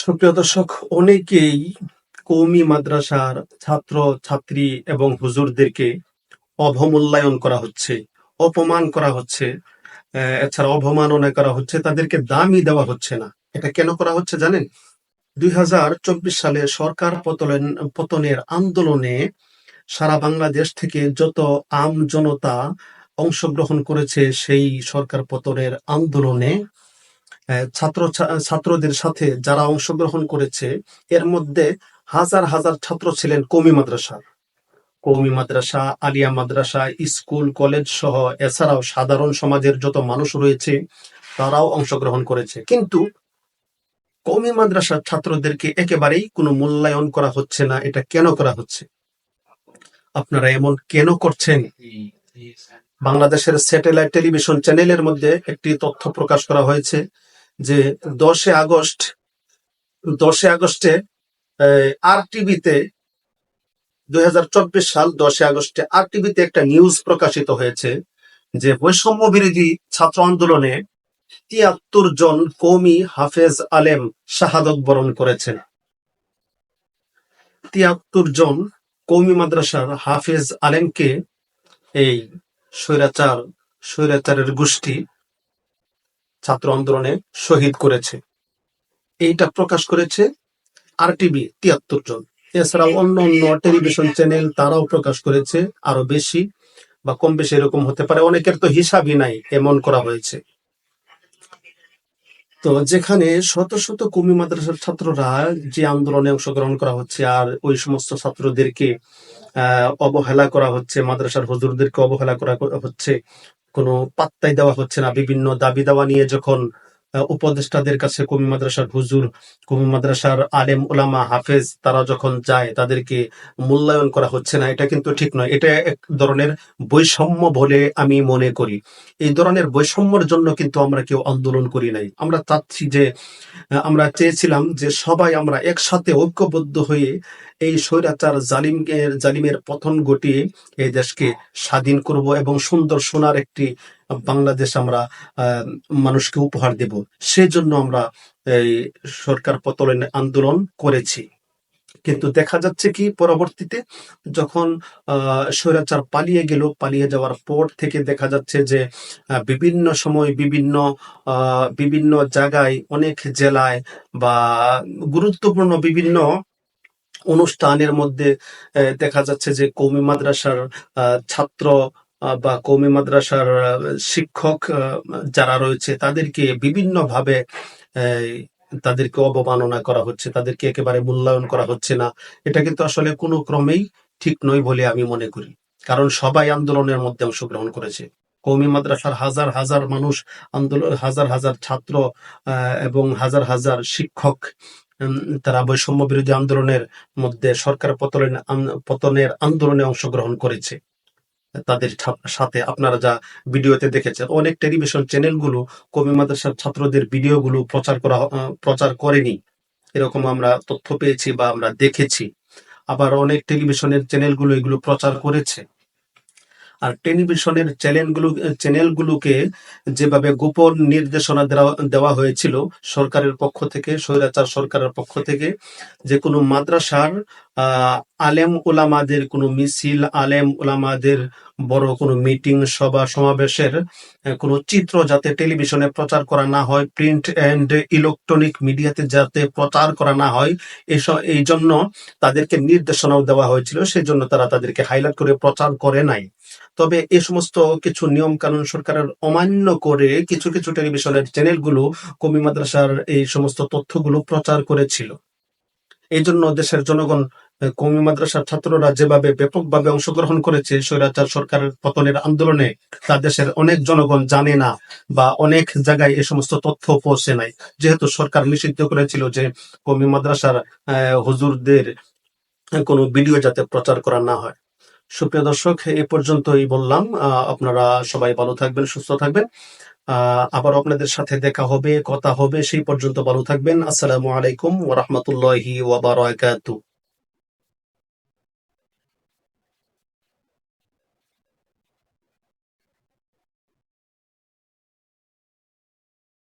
সুপ্রিয় দর্শক, অনেকেই কওমি মাদ্রাসার ছাত্র, ছাত্রী এবং হুজুরদেরকে অবমূল্যায়ন করা হচ্ছে, অপমান করা হচ্ছে এছাড়া অবমাননা করা হচ্ছে, তাদেরকে দামই দেওয়া হচ্ছে না। এটা কেন করা হচ্ছে জানেন? দুই হাজার চব্বিশ সালে সরকার পতন পতনের আন্দোলনে সারা বাংলাদেশ থেকে যত আম জনতা অংশগ্রহণ করেছে, সেই সরকার পতনের আন্দোলনে ছাত্র ছাত্রদের সাথে যারা অংশগ্রহণ করেছে, এর মধ্যে হাজার হাজার ছাত্র ছিলেন কওমি মাদ্রাসার কওমি মাদ্রাসা, আলিয়া মাদ্রাসা, স্কুল, কলেজ সহ এছাড়াও সাধারণ সমাজের যত মানুষ রয়েছে, তারাও অংশগ্রহণ করেছে। কিন্তু কওমি মাদ্রাসার ছাত্রদেরকে একেবারেই কোনো মূল্যায়ন করা হচ্ছে না, এটা কেন করা হচ্ছে? আপনারা এমন কেন করছেন? বাংলাদেশের স্যাটেলাইট টেলিভিশন চ্যানেলের মধ্যে একটি তথ্য প্রকাশ করা হয়েছে যে দশে আগস্ট, দশে আগস্টে আর টিভিতে দুই হাজার চব্বিশ সাল দশে আগস্টে আর টিভিতে একটা নিউজ প্রকাশিত হয়েছে যে বৈষম্য বিরোধী ছাত্র আন্দোলনে তিয়াত্তর জন কৌমি হাফেজ আলেম শাহাদত বরণ করেছেন। তিয়াত্তর জন কৌমি মাদ্রাসার হাফেজ আলেমকে এই স্বৈরাচার, স্বৈরাচারের গোষ্ঠী ছাত্র আন্দোলনে শহীদ করেছে। এইটা প্রকাশ করেছে আর টিভি তিয়াত্তর জন। এছাড়াও অন্য অন্য টেলিভিশন চ্যানেল তারাও প্রকাশ করেছে আরও বেশি বা কম বেশি এরকম হতে পারে। অনেকের তো হিসাবই নাই, এমন করা হয়েছে। তো যেখানে শত শত কমি মাদ্রাসার ছাত্ররা যে আন্দোলনে অংশগ্রহণ করা হচ্ছে আর ওই সমস্ত ছাত্রদেরকে অবহেলা করা হচ্ছে, মাদ্রাসার হুজুরদেরকে অবহেলা করা হচ্ছে, কোনো পাত্তাই দেওয়া হচ্ছে না। বিভিন্ন দাবি দাওয়া নিয়ে যখন উপদেষ্টাদের কাছে কমি মাদ্রাসার হুজুর, কমি মাদ্রাসার আলেম ওলামা হাফেজ, তারা যখন যায় তাদেরকে মূল্যায়ন করা হচ্ছে না, এটা কিন্তু ঠিক নয়। এটা এক ধরনের বৈষম্য বলে আমি মনে করি। এই ধরনের বৈষম্যের জন্য কিন্তু আমরা কেউ আন্দোলন করি নাই। আমরা চাচ্ছি যে আমরা চেয়েছিলাম যে সবাই আমরা একসাথে ঐক্যবদ্ধ হয়ে এই স্বৈরাচার জালিমের জালিমের পতন ঘটিয়ে এই দেশকে স্বাধীন করব এবং সুন্দর, সোনার একটি বাংলাদেশ আমরা মানুষকে উপহার দেব। সেজন্য আমরা এই সরকার পতন আন্দোলন করেছি। কিন্তু দেখা যাচ্ছে কি, পরবর্তীতে যখন স্বৈরাচার পালিয়ে গেল, পালিয়ে যাওয়ার পর থেকে দেখা যাচ্ছে যে বিভিন্ন সময় বিভিন্ন বিভিন্ন জায়গায় অনেক জেলায় বা গুরুত্বপূর্ণ বিভিন্ন অনুষ্ঠানের মধ্যে দেখা যাচ্ছে যে কৌমি মাদ্রাসার ছাত্র বা কৌমি মাদ্রাসার শিক্ষক যারা রয়েছে, তাদেরকে বিভিন্নভাবে তাদেরকে অবমাননা করা হচ্ছে, তাদেরকে একেবারে মূল্যায়ন করা হচ্ছে না। এটা কিন্তু আসলে কোনো ক্রমেই ঠিক নয় বলে আমি মনে করি। কারণ সবাই আন্দোলনের মধ্যে অংশগ্রহণ করেছে। কৌমি মাদ্রাসার হাজার হাজার মানুষ আন্দোলন হাজার হাজার ছাত্র এবং হাজার হাজার শিক্ষক তারা বৈষম্য বিরোধী আন্দোলনের মধ্যে সরকার পতনের পতনের আন্দোলনে অংশগ্রহণ করেছে। তাদের সাথে আপনারা যা ভিডিওতে দেখেছেন, অনেক টেলিভিশন চ্যানেলগুলো কমি মাদ্রাসার ছাত্রদের ভিডিওগুলো প্রচার করা প্রচার করেনি। এরকম আমরা তথ্য পেয়েছি বা আমরা দেখেছি। আবার অনেক টেলিভিশনের চ্যানেলগুলো এগুলো প্রচার করেছে। আর টেলিভিশনের চ্যানেলগুলো, চ্যানেলগুলোকে যেভাবে গোপন নির্দেশনা দেওয়া হয়েছিল সরকারের পক্ষ থেকে, স্বৈরাচার সরকারের পক্ষ থেকে, যে কোনো মাদ্রাসার আলেম ওলামাদের কোনো মিছিল, আলেম ওলামাদের বড় কোনো মিটিং, সভা, সমাবেশের কোনো চিত্র যাতে টেলিভিশনে প্রচার করা না হয়, প্রিন্ট এন্ড ইলেকট্রনিক মিডিয়াতে যাতে প্রচার করা না হয় এসব এই জন্য তাদেরকে নির্দেশনাও দেওয়া হয়েছিল সেই জন্য তারা তাদেরকে হাইলাইট করে প্রচার করে নাই। তবে এ সমস্ত কিছু নিয়ম কানুন সরকারের অমান্য করে কিছু কিছু টেলিভিশনের চ্যানেলগুলো কমি মাদ্রাসার এই সমস্ত তথ্যগুলো প্রচার করেছিল। এই জন্য দেশের জনগণ কওমি মাদ্রাসার ছাত্ররা যেভাবে ব্যাপকভাবে অংশগ্রহণ করেছে, স্বৈরাচার সরকারের পতনের আন্দোলনে তা দেশের অনেক জনগণ জানে না বা অনেক জায়গায় এ সমস্ত তথ্য পৌঁছে নাই। যেহেতু সরকার নিষিদ্ধ করেছিল যে কওমি মাদ্রাসার হুজুরদের কোনো ভিডিও যাতে প্রচার করা না হয়। সুপ্রিয় দর্শক, এ পর্যন্তই বললাম। আপনারা সবাই ভালো থাকবেন, সুস্থ থাকবেন। আবার আপনাদের সাথে দেখা হবে, কথা হবে, সেই পর্যন্ত ভালো থাকবেন। আসসালামু আলাইকুম ওয়া রাহমাতুল্লাহি ওয়া বারাকাতুহু।